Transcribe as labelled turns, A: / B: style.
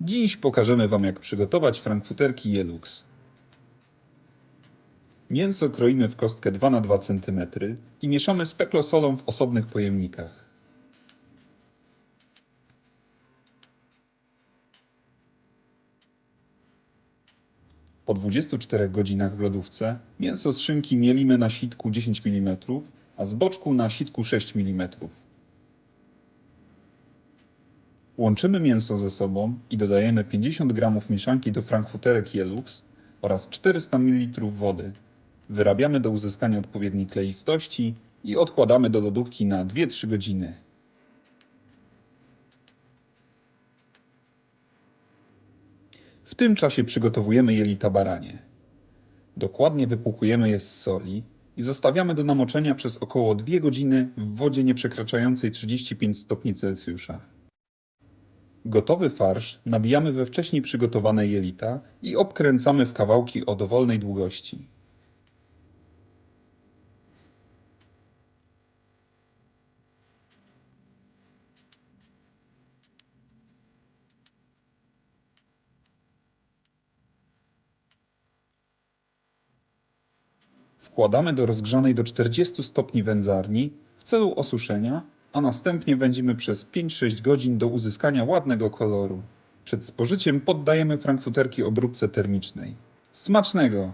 A: Dziś pokażemy Wam jak przygotować frankfuterki Jelux. Mięso kroimy w kostkę 2 na 2 cm i mieszamy z peklosolą w osobnych pojemnikach. Po 24 godzinach w lodówce mięso z szynki mielimy na sitku 10 mm, a z boczku na sitku 6 mm. Łączymy mięso ze sobą i dodajemy 50 g mieszanki do frankfuterek Jelux oraz 400 ml wody. Wyrabiamy do uzyskania odpowiedniej kleistości i odkładamy do lodówki na 2-3 godziny. W tym czasie przygotowujemy jelita baranie. Dokładnie wypłukujemy je z soli i zostawiamy do namoczenia przez około 2 godziny w wodzie nieprzekraczającej 35 stopni Celsjusza. Gotowy farsz nabijamy we wcześniej przygotowane jelita i obkręcamy w kawałki o dowolnej długości. Wkładamy do rozgrzanej do 40 stopni wędzarni w celu osuszenia, a następnie wędzimy przez 5-6 godzin do uzyskania ładnego koloru. Przed spożyciem poddajemy frankfuterki obróbce termicznej. Smacznego!